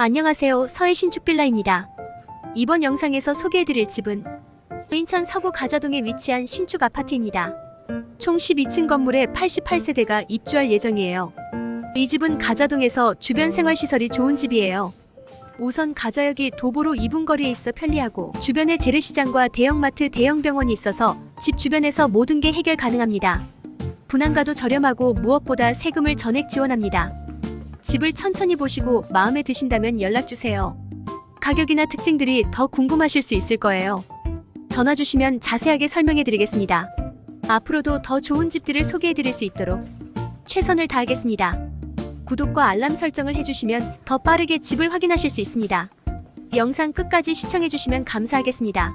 안녕하세요. 서해 신축빌라입니다. 이번 영상에서 소개해드릴 집은 인천 서구 가자동에 위치한 신축 아파트입니다. 총 12층 건물에 88세대가 입주할 예정이에요. 이 집은 가자동에서 주변 생활시설이 좋은 집이에요. 우선 가자역이 도보로 2분 거리에 있어 편리하고 주변에 재래시장과 대형마트, 대형병원이 있어서 집 주변에서 모든 게 해결 가능합니다. 분양가도 저렴하고 무엇보다 세금을 전액 지원합니다. 집을 천천히 보시고 마음에 드신다면 연락주세요. 가격이나 특징들이 더 궁금하실 수 있을 거예요. 전화 주시면 자세하게 설명해 드리겠습니다. 앞으로도 더 좋은 집들을 소개해 드릴 수 있도록 최선을 다하겠습니다. 구독과 알람 설정을 해주시면 더 빠르게 집을 확인하실 수 있습니다. 영상 끝까지 시청해 주시면 감사하겠습니다.